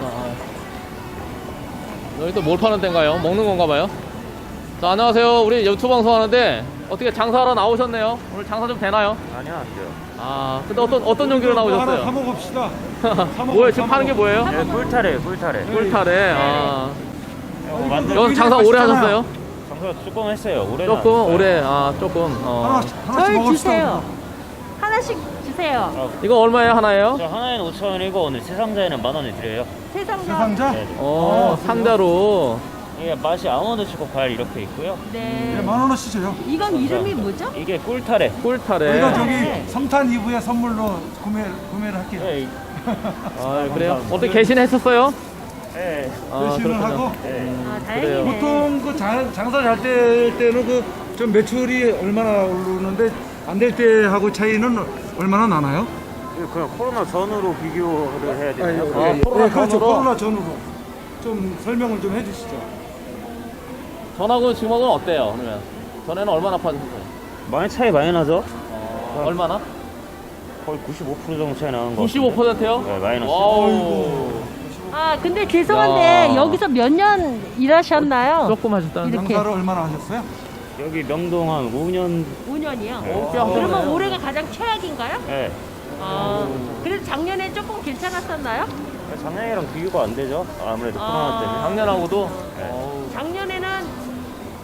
자, 여기 또 뭘 파는 데인가요? 먹는 건가 봐요. 자, 안녕하세요. 우리 유튜브 방송 하는데 어떻게 장사하러 나오셨네요. 오늘 장사 좀 되나요? 아니요, 안 돼요. 아, 근데 어떤 어떤 용기로 하나 나오셨어요? 사 먹읍시다. 뭐예요? 지금 파는 게 뭐예요? 네, 꿀타래, 꿀타래. 꿀타래. 아, 어, 만들 여기 장사 오래 하셨어요? 장사 조금 했어요. 올해 조금 오래. 아, 조금. 어. 하나씩 하나씩 절 먹읍시다. 주세요. 하나씩 주세요. 이거 얼마예요 하나예요? 저 하나에는 5천 원이고 오늘 세 상자에는 만 원에 드려요. 세상자. 세상자? 네. 어, 상자로. 이게 맛이 아몬드 초코 과일 이렇게 있고요. 네, 네. 만 원어치 줘요. 이건 이름이 뭐죠? 이게 꿀타래. 꿀타래. 우리가 저기 네. 성탄 이브에 선물로 구매 구매를 할게요. 네, 이- 아, 그래요? 어떻게 계신했었어요? 네. 아, 대신을 그렇군요. 하고 네. 아, 그래요. 다행이네. 보통 그 장, 장사 잘 될 때는 그 좀 매출이 얼마나 오르는데 안 될 때 하고 차이는 얼마나 나나요? 이거 그냥 코로나 전으로 비교를 해야 되나요? 아, 예, 예. 코로나 예, 그렇죠. 전으로? 코로나 전으로 좀 설명을 좀 해주시죠. 전하고 지금하고는 어때요? 그러면 전에는 얼마나 파셨어요? 많이 차이 많이 나죠? 어, 얼마나? 거의 95% 정도 차이 나는 거. 95%요? 네, 마이너스. 와우. 아, 근데 죄송한데 야. 여기서 몇 년 일하셨나요? 조금 하셨다는 이렇게. 장사를 얼마나 하셨어요? 여기 명동 한 5년. 5년이요. 네. 어, 꽤 하셨네. 그러면 올해가 가장 최악인가요? 네. 아, 그래도 작년에 조금 괜찮았었나요? 작년이랑 비교가 안 되죠? 아무래도 코로나 때문에. 작년하고도 네. 어우, 작년에는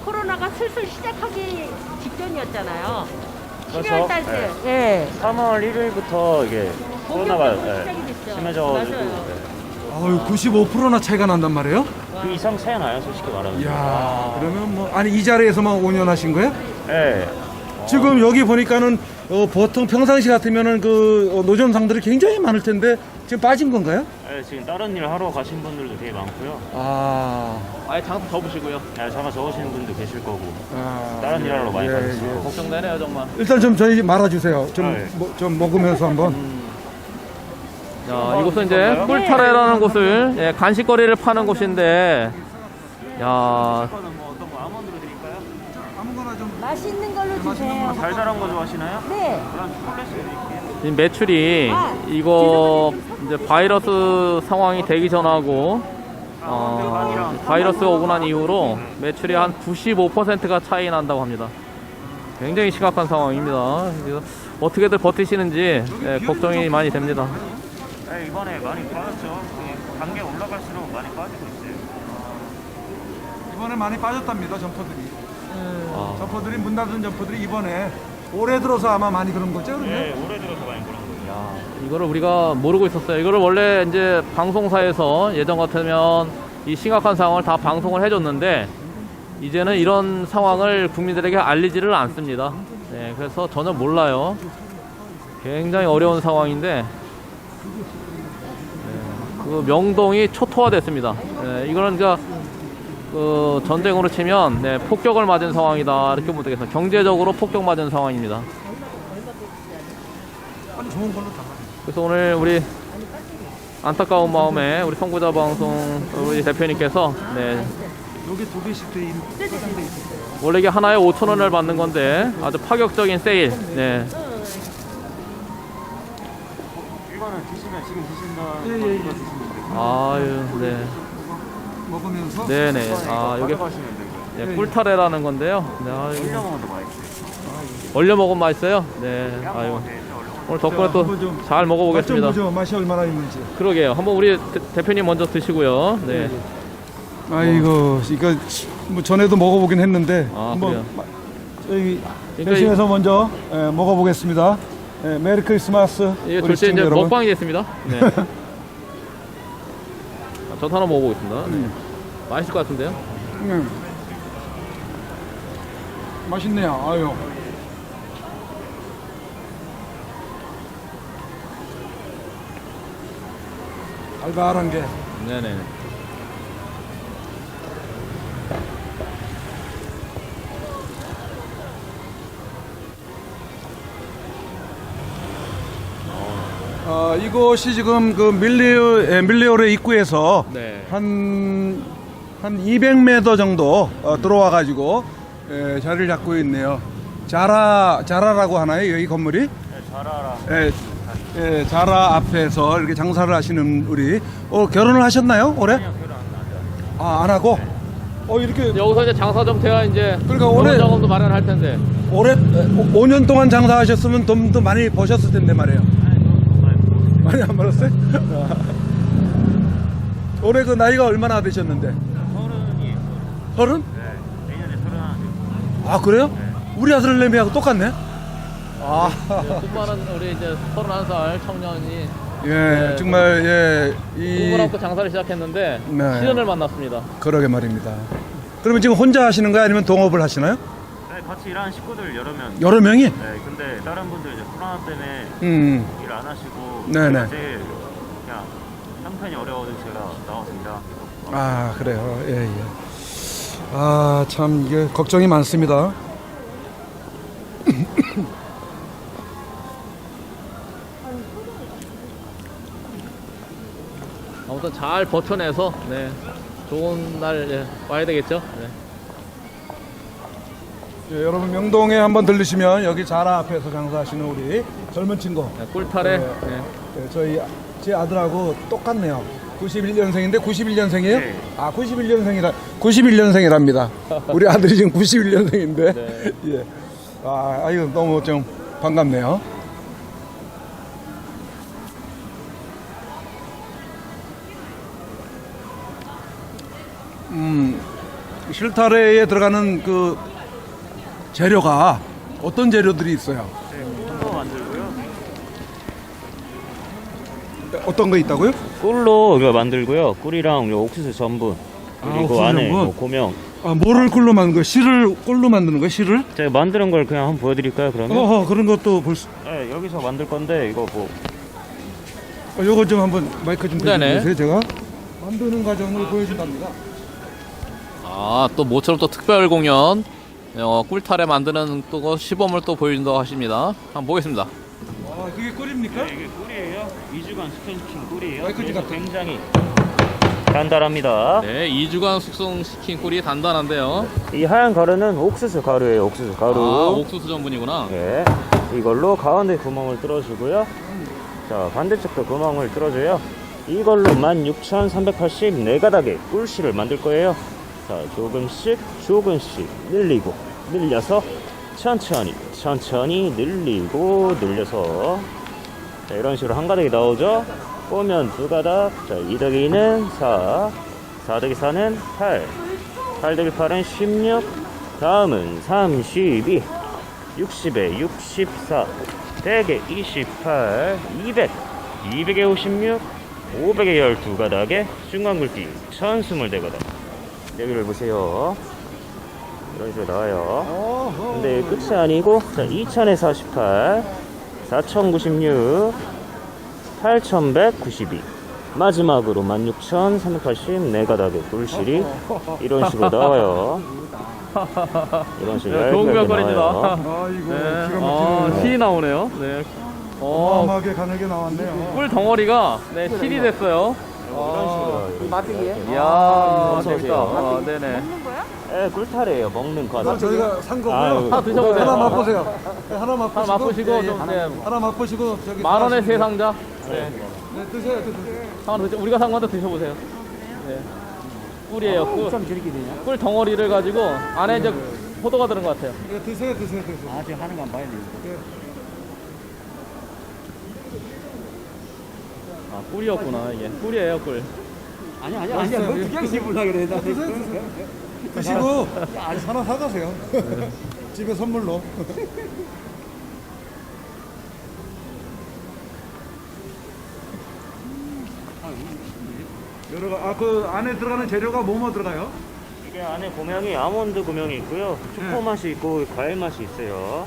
코로나가 슬슬 시작하기 직전이었잖아요. 그렇죠. 12월 달 때. 예. 3월 1일부터 이게 코로나가 본격적으로 네, 시작이 됐죠. 심해져가지고 맞아요. 네. 아유, 95%나 차이가 난단 말이에요? 그 이상 차이 나요, 솔직히 말하면. 이야, 그러면 뭐 아니 이 자리에서만 5년 하신 거예요? 네. 지금 여기 보니까는 어, 보통 평상시 같으면은 그 어, 노점상들이 굉장히 많을 텐데 지금 빠진 건가요? 네, 지금 다른 일 하러 가신 분들도 되게 많고요. 아, 아예 장사 접으시고요. 네, 잠깐 적으시는 분도 계실 거고. 아 다른 일 하러 많이 예, 가실 예. 거고. 걱정되네요 정말. 일단 좀 저희 말아주세요. 좀, 아, 예. 뭐, 좀 먹으면서 한번. 자, 이곳은 이제 건가요? 꿀타래라는 곳을 예, 간식거리를 파는 곳인데, 야, 뭐 어떤 거 아몬드로 드릴까요? 아무거나 좀. 맛있는 걸로 주세요. 달달한 거 좋아하시나요? 네. 그럼 초콜릿 드릴게요. 매출이 아, 이거 이제 바이러스 상황이 되기 전하고 어, 바이러스가 오고 난 이후로 매출이 한 95%가 차이 난다고 합니다. 굉장히 심각한 상황입니다. 그래서 어떻게들 버티시는지 예, 걱정이 많이 됩니다. 네, 이번에 많이 빠졌죠. 그 단계 올라갈수록 많이 빠지고 있어요. 이번에 많이 빠졌답니다, 점퍼들이. 아, 점퍼들이, 문 닫은 점퍼들이 이번에 올해 들어서 아마 많이 그런 거죠, 그러면? 네, 올해 들어서 많이 그런 거예요. 야, 이거를 우리가 모르고 있었어요. 이거를 원래 이제 방송사에서 예전 같으면 이 심각한 상황을 다 방송을 해줬는데 이제는 이런 상황을 국민들에게 알리지를 않습니다. 네, 그래서 전혀 몰라요. 굉장히 어려운 상황인데 네, 그 명동이 초토화됐습니다. 네, 이거는 그 그 전쟁으로 치면 네, 폭격을 맞은 상황이다 이렇게 보면 되겠습니다. 경제적으로 폭격 맞은 상황입니다. 아니, 좋은 걸로 다. 그래서 오늘 우리 안타까운 마음에 우리 선구자 방송 우리 대표님께서 네, 여기 두 개씩 돼 있는. 원래 이게 하나에 5천 원을 받는 건데 아주 파격적인 세일. 네. 이거는 드시면 지금 드신다. 예, 예, 예. 아유, 네. 먹으면서. 네네. 아, 여기 가져가시면 되고요. 네, 꿀타래라는 건데요. 네, 올려 먹어도 맛있어요. 얼려 먹으면 맛있어요. 네. 먹어도. 오늘 덕분에 또 한번 좀잘 먹어보겠습니다. 맛좀 보죠. 맛이 얼마나 있는지. 그러게요. 한번 우리 대- 대표님 먼저 드시고요. 네. 아이고, 이거 뭐 전에도 먹어보긴 했는데 아, 한번 그래요? 마- 저희 그러니까 대신해서 먼저 예, 먹어보겠습니다. 예, 메리 크리스마스. 이게 우리 절대 시청자 이제 여러분. 먹방이 됐습니다. 네. 아, 저도 하나 먹어보겠습니다. 네. 음. 맛있을 것 같은데요? 음. 맛있네요. 아유. 달달한 게. 네네. 어, 이곳이 지금 그 밀리오, 에, 밀리오의 입구에서 네. 한, 한 200m 정도 어, 들어와 가지고 에, 자리를 잡고 있네요. 자라, 자라라고 하나요? 여기 건물이? 네, 잘 알아. 에, 예, 자라 앞에서 이렇게 장사를 하시는 우리 어, 결혼을 하셨나요 올해? 아 안 하고? 어 이렇게 여기서 이제 장사 좀 돼야 이제 그러니까 올해- 자금도 마련할 텐데. 올해 5년 동안 장사하셨으면 돈도 많이 버셨을 텐데 말이에요. 많이 안 벌었어요? 올해 그 나이가 얼마나 되셨는데? 서른? 네, 내년에 서른 하나 되고. 아 그래요? 우리 아들 내미하고 똑같네. 아, 꿈많은 우리 이제 31살 청년이 예, 정말 예, 꿈을 이 안고 장사를 시작했는데 네. 시련을 만났습니다. 그러게 말입니다. 그러면 지금 혼자 하시는 거예요, 아니면 동업을 하시나요? 네, 같이 일하는 식구들 여러 명. 여러 명이? 네, 근데 다른 분들 이제 코로나 때문에 음, 일 안 하시고 네네. 제가 제일 그냥 형편이 어려워서 제가 나왔습니다. 아 그래요, 예, 예. 아 참 이게 걱정이 많습니다. 아무튼 잘 버텨내서 네, 좋은 날 예, 와야 되겠죠. 네. 예, 여러분 명동에 한번 들르시면 여기 자라 앞에서 장사하시는 우리 젊은 친구 네, 꿀탈에 네. 네. 네, 저희 제 아들하고 똑같네요. 91년생인데 91년생이에요? 네. 아 91년생이라 91년생이랍니다. 우리 아들이 지금 91년생인데 네. 예. 아 아유 너무 좀 반갑네요. 음 실타래에 들어가는 그 재료가 어떤 재료들이 있어요? 어떤 거 있다고요? 꿀로 이거 만들고요. 꿀이랑 요 옥수수 전분 아, 그리고 옥수수 안에 전분. 뭐 고명. 아, 뭐를 꿀로 만든 거예요? 실을 꿀로 만드는 거예요? 실을? 제가 만드는 걸 그냥 한번 보여드릴까요? 그러면? 어허, 그런 것도 볼 수. 네, 여기서 만들 건데 이거 뭐 어, 요거 좀 한번 마이크 좀 네네. 대주세요, 제가. 만드는 과정을 보여준답니다. 아, 또 모처럼 또 특별 공연 어, 꿀탈에 만드는 또그 시범을 또 보여준다고 하십니다. 한번 보겠습니다. 아, 그게 꿀입니까? 네, 이게 꿀이에요. 2주간 숙성시킨 꿀이에요. 마이크 그래서. 굉장히 단단합니다. 네, 2주간 숙성시킨 꿀이 단단한데요. 이 하얀 가루는 옥수수 가루예요. 옥수수 가루. 아, 옥수수 전분이구나. 예. 이걸로 가운데 구멍을 뚫어주고요. 자, 반대쪽도 구멍을 뚫어줘요. 이걸로 16,384가닥의 꿀씨를 만들 거예요. 자, 조금씩, 조금씩 늘리고, 늘려서, 천천히, 천천히 늘리고, 늘려서. 자, 이런 식으로 한 가닥이 나오죠? 보면 두 가닥. 자, 2 더하기 2는 4. 4 더하기 4는 8. 8 더하기 8은 16. 다음은 32. 60에 64, 100에 28, 200, 200에 56, 500에 12가닥에 중간 굵기 1024가닥 여기를 보세요 이런 식으로 나와요 근데 끝이 아니고 자, 2000에 48, 4096, 8192 마지막으로 16,384가닥의 꿀실이 이런 식으로 나와요 이런 식으로 네, 좋은 얇게 구경거리입니다. 나와요. 아, 이거 네, 기가 아, 막히네요. 실이 나오네요. 네. 어, 어마어마하게 가늘게 나왔네요. 꿀 덩어리가 네, 실이 됐어요. 이런 식으로 이야, 어서 재밌다. 오세요. 아, 네네. 먹는 거야? 예, 꿀타래예요. 먹는 거. 그럼 저희가 산 거고요. 하나 드셔보세요. 하나 맛보세요. 네, 하나 맛보시고, 하나 맛보시고 예, 예, 좀, 네. 하나 맛보시고 저기 만 원의 하시면 세 상자. 네. 네, 드세요, 드세요. 하나 드셔, 우리가 산 건데 드셔보세요. 네. 꿀이에요. 꿀. 꿀 덩어리를 가지고 안에 이제 포도가 들은 것 같아요. 이거 드세요, 드세요, 드세요. 아, 지금 하는 거 안 봐야 돼. 아, 꿀이었구나, 이게. 꿀이에요, 꿀. 아니, 아니, 아니야, 뭐 그냥 씹으려 그래. 나 드세요, 드세요. 드시고 하나 사가세요. 집에 선물로. 여러 가, 아, 그 안에 들어가는 재료가 뭐뭐 들어가요? 이게 안에 고명이 아몬드 고명이 있고요. 초코 맛이 있고 과일 맛이 있어요.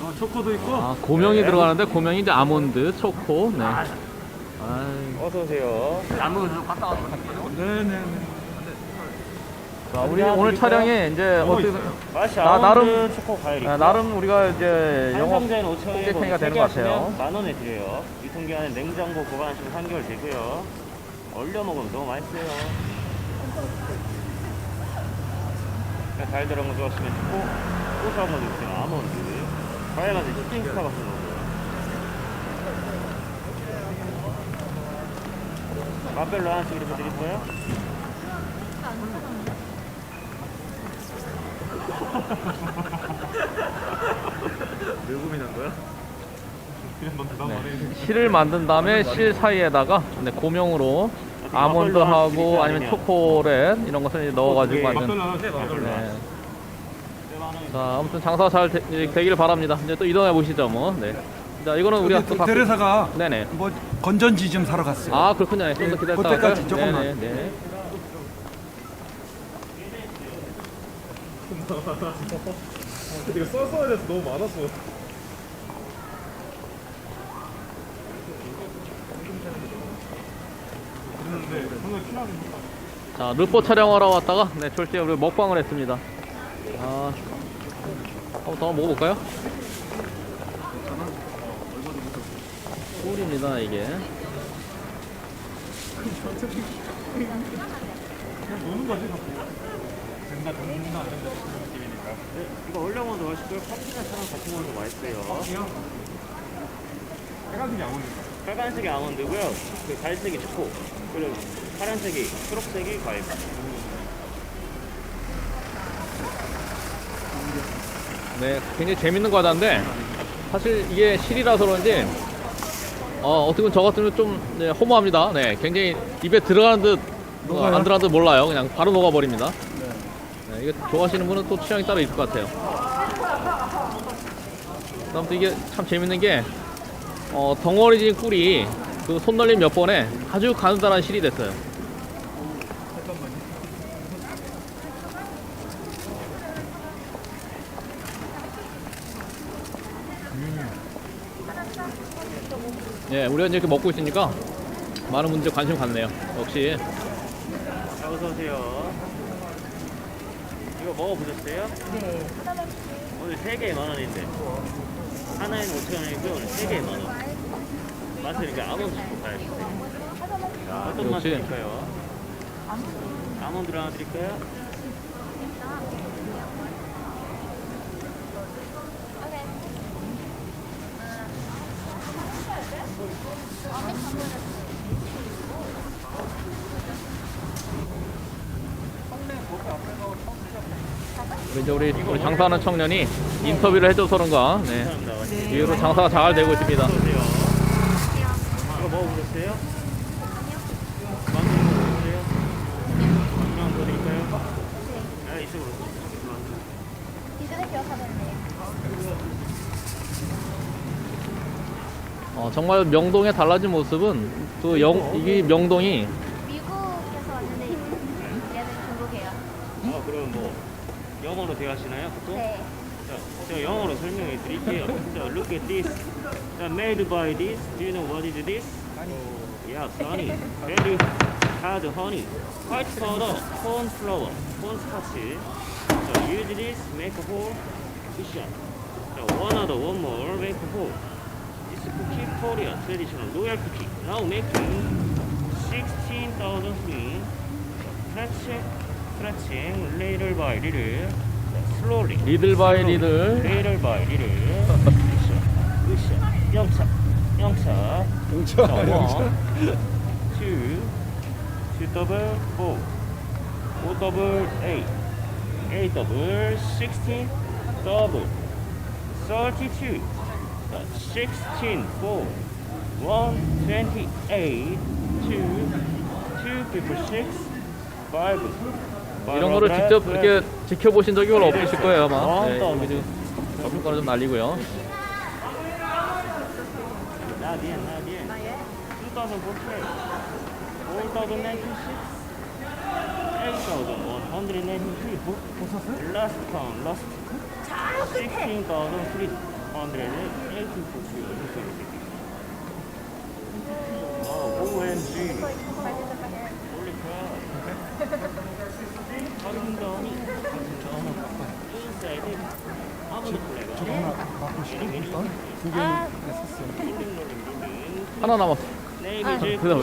어, 초코도 있고. 아, 고명이 네. 들어가는데 고명이 이제 아몬드, 초코. 네. 아이, 어서 오세요. 네네네. 자, 우리 오늘 촬영에 이제 어떻게 맛이 나- 나름- 초코, 과일. 아, 나름 우리가 이제 영업 한정된 5천 원에 호객행위가 되는 것 같아요. 만 원에 드려요. 유통기한은 냉장고 보관하시면 3개월 되고요. 얼려 먹으면 너무 맛있어요. 그냥 달달한 거 좋아하시면 초코, 고소한 거 좋으시면 아몬드, 과일 맛은 치킨 스타 같은 거고요. 맛별로 하나씩 이렇게 드릴까요? 왜 고민한 거야? 실을 만든 다음에 실 사이에다가 네, 고명으로 아몬드하고 아니면 초콜릿 이런 것을 이제 넣어가지고 만든 네. 자 아무튼 장사 잘 되, 길 바랍니다 이제 또 이동해 보시죠 뭐 네 자 이거는 우리가 또 갖고 대레사가 네네 뭐 건전지 좀 사러 갔어요. 아 그렇군요 좀더 네, 기다렸다 그때까지? 조금만. 네네 네. 이거 써서야 돼서 너무 많았어. 자 르포 촬영하러 왔다가 네 졸지에 우리 먹방을 했습니다 아 한번 더 먹어볼까요? 꿀입니다 이게 네, 이거 먹어도 맛있고요. 파프리카처럼 같이 먹어도 맛있어요. 빨간색이 안 오는 빨간색이 아몬드고요. 그 갈색이 초코. 그리고 파란색이 초록색이 과일. 네, 굉장히 재밌는 과자인데 사실 이게 실이라서 그런지 어, 어떻게 보면 저 같으면 좀 네, 허무합니다. 네, 굉장히 입에 들어가는 듯 어? 안 들어가는 듯 몰라요. 그냥 바로 녹아버립니다. 네, 이거 좋아하시는 분은 또 취향이 따로 있을 것 같아요. 아무튼 이게 참 재밌는 게 어, 덩어리진 꿀이 그 손놀림 몇 번에 아주 가느다란 실이 됐어요. 예, 우리가 이렇게 먹고 있으니까 많은 분들이 관심 갖네요. 역시 자, 어서 오세요. 이거 먹어보셨어요? 네. 오늘 3개에 만 원인데. 하나에는 5천 원이고요. 오늘 3개에 만 원. 맛을 이렇게 아몬드 좀 가야겠어요. 자, 어떤 맛 역시. 드릴까요? 아몬드로 하나 드릴까요? 이제 우리, 우리 장사하는 청년이 인터뷰를 해줘서 그런가 네. 이후로 장사가 잘 되고 있습니다. 이거 먹어보셨어요? 만두 드릴까요? 이쪽으로. 어, 정말 명동의 달라진 모습은 그 영, 이게 명동이 미국에서 왔는데 얘는 중국이에요. 아, 그럼 뭐 영어로 대하시나요? 보통? 네. 자, 제가 영어로 설명해 드릴게요. 자, look at this. 자, made by this. Do you know what is this? Yeah, honey. Very hard honey. White powder, corn flour, corn starch. 자, use this, make a hole, cushion. 자, one other, one more, make a hole. This cookie, Korean traditional royal cookie. Now making 16,000 green. Stretching, stretching, little by little. Slowly. 리들 바이 리들 little by little. 으쌰, 으쌰. 영차, 영차. 영차, 자, 영차. one, two, two double four, four double eight, eight double sixteen, double thirty-two, 자, sixteen four, one twenty-eight, two, two fifty six, five. 이 런 거를 직접 이렇게 지켜보신 적이 별로 없으실 거예요 아마 네, 어, 여기 좀 날리고요 Not yet, not yet. 2014, 4096, 8193. Last count, last 16,384. Oh, OMG. Holy crap. 확인더니 inside it. 아무도 플레이가. 저거 두개 아. 롤링. 하나 남았어 그다음.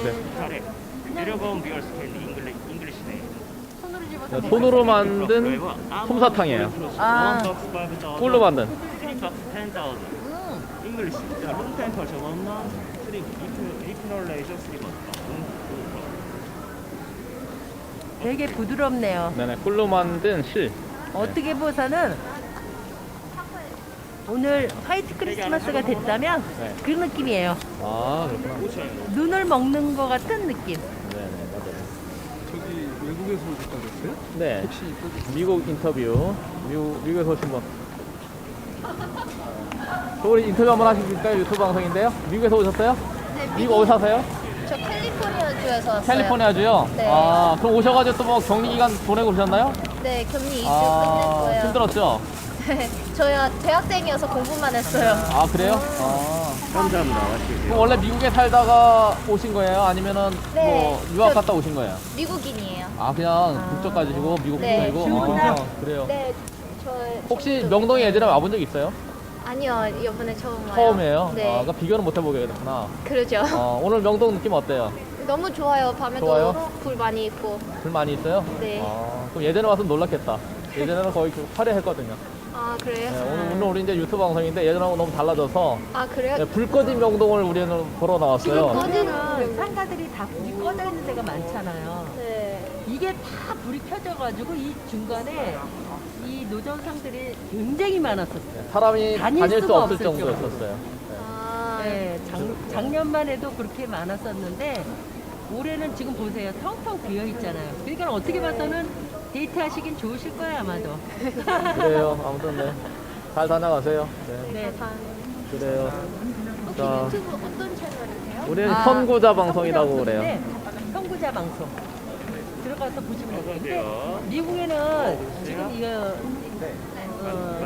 드래곤 비어 스캔 잉글리 잉글리시네. 손으로 집어서 자, 손으로 만든 솜사탕이에요 아. 꿀로 만든 3박스 10,000. 잉글리시. 자, 룸 템퍼처 원만 3 리피널레이션 3번. 되게 부드럽네요. 네네 꿀로 만든 실. 어떻게 보서는 오늘 화이트 크리스마스가 됐다면 네. 그 느낌이에요. 아 그렇구나. 눈을 먹는 것 같은 느낌. 네네 맞아요. 저기 외국에서 오셨다 그랬어요? 네. 혹시 미국 인터뷰. 미국 미국에서 오신 분. 저 우리 인터뷰 한번 하실까요? 유튜브 방송인데요. 미국에서 오셨어요? 네, 미국 어디 사세요? 저 캘리포니아 주에서 왔어요. 캘리포니아주요? 네. 아, 그럼 오셔가지고 또 뭐 격리 기간 보내고 오셨나요? 네, 격리 2주 아, 끝냈고요. 힘들었죠? 저야 대학생이어서 공부만 했어요. 아, 그래요? 아. 감사합니다. 맛있게 그럼 원래 미국에 살다가 오신 거예요? 아니면은 네. 뭐 유학 저- 갔다 오신 거예요? 미국인이에요. 아, 그냥 국적 가지시고 미국 네. 국적이고? 아, 그래요. 네, 저 혹시 저도- 명동에 예전에 와본 적 있어요? 아니요, 이번에 처음 와요. 처음이에요? 네, 아, 그러니까 비교는 못 해보겠구나. 그러죠. 어, 오늘 명동 느낌 어때요? 너무 좋아요. 밤에도 좋아요? 불 많이 있고. 불 많이 있어요? 네. 아, 그럼 예전에 와서 놀랐겠다. 예전에는 거의 그 화려했거든요. 아 그래요? 네, 오늘, 오늘 우리 이제 유튜브 방송인데 예전하고 너무 달라져서 아 그래요? 네, 불 꺼진 명동을 우리는 보러 나왔어요. 거기는 상가들이 다 불이 꺼져 있는 데가 많잖아요. 네. 이게 다 불이 켜져가지고 이 중간에 이 노점상들이 굉장히 많았었어요. 사람이 다닐 다닐 수 수가 없을 없을 정도였었어요. 아 네, 작, 작년만 해도 그렇게 많았었는데 올해는 지금 보세요. 텅텅 비어 있잖아요. 그러니까 어떻게 봐서는 데이트 하시긴 좋으실 거예요, 아마도. 그래요. 아무튼 네. 잘 다녀가세요. 네. 네. 다- 그래요. 혹시 자. 유튜브 어떤 채널이세요? 우리는 아, 선구자 방송이라고 선구자 그래요. 방송인데, 선구자 방송. 들어가서 보시면 어서오세요. 미국에는 지금 이거 어,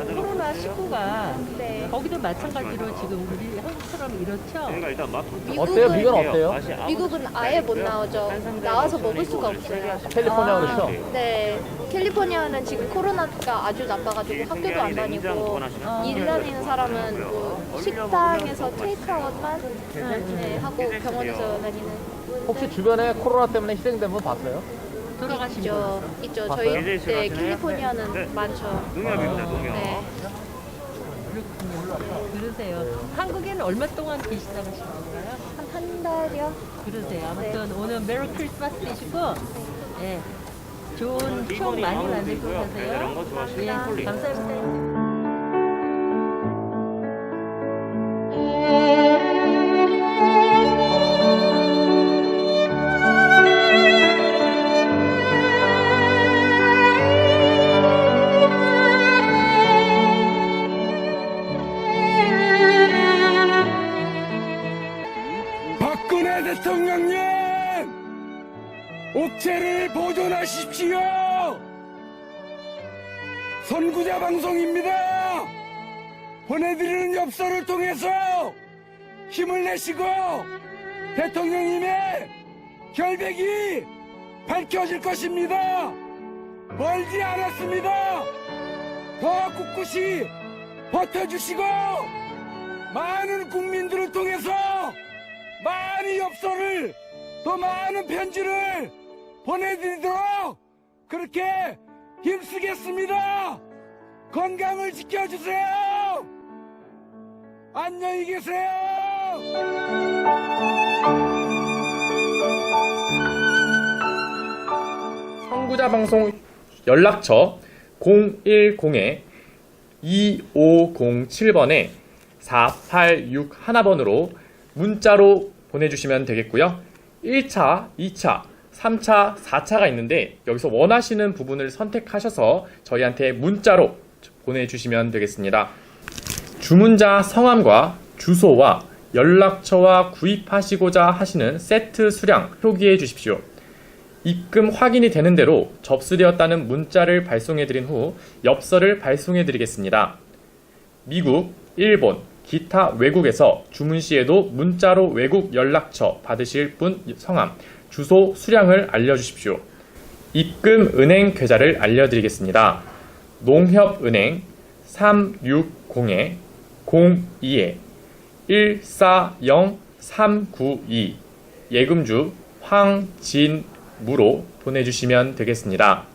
19가 네. 거기도 마찬가지로 지금 우리 한국처럼 이렇죠. 저희가 일단 맛 어때요? 미국은 어때요? 맛이 아무 미국은 아예 못 나오죠. 나와서 먹을 수가 없어요. 캘리포니아 아. 그렇죠? 네, 캘리포니아는 지금 코로나가 아주 나빠가지고 학교도 안 다니고 일 다니는 사람은 뭐 식당에서 테이크아웃만 네, 하고 병원에서 다니는 혹시 주변에 코로나 때문에 희생된 분 봤어요? 돌아가신 분. 있죠, 있죠. 봤어요? 저희 네? 캘리포니아는 네. 많죠. 농협입니다. 농협. 네, 그러세요. 한국에는 얼마 동안 계시다고 하신 건가요? 한 한 달이요. 그러세요. 아무튼 오늘 메리 크리스마스 되시고, 예. 좋은 추억 많이 만들고 가세요. 거 좋아하시는 예, 폴리. 감사합니다. 보존하십시오. 선구자 방송입니다. 보내드리는 엽서를 통해서 힘을 내시고 대통령님의 결백이 밝혀질 것입니다. 멀지 않았습니다. 더 꿋꿋이 버텨주시고 많은 국민들을 통해서 많은 엽서를 또 많은 편지를 보내드리도록 그렇게 힘쓰겠습니다. 건강을 지켜주세요. 안녕히 계세요. 선구자 방송 연락처 010-2507번에 4861번으로 문자로 보내주시면 되겠고요. 1차, 2차, 3차, 4차가 있는데 여기서 원하시는 부분을 선택하셔서 저희한테 문자로 보내주시면 되겠습니다. 주문자 성함과 주소와 연락처와 구입하시고자 하시는 세트 수량 표기해 주십시오. 입금 확인이 되는 대로 접수되었다는 문자를 발송해 드린 후 엽서를 발송해 드리겠습니다. 미국, 일본, 기타 외국에서 주문 시에도 문자로 외국 연락처 받으실 분 성함, 주소, 수량을 알려주십시오. 입금 은행 계좌를 알려드리겠습니다. 농협은행 360-02-140-392 예금주 황진무로 보내주시면 되겠습니다.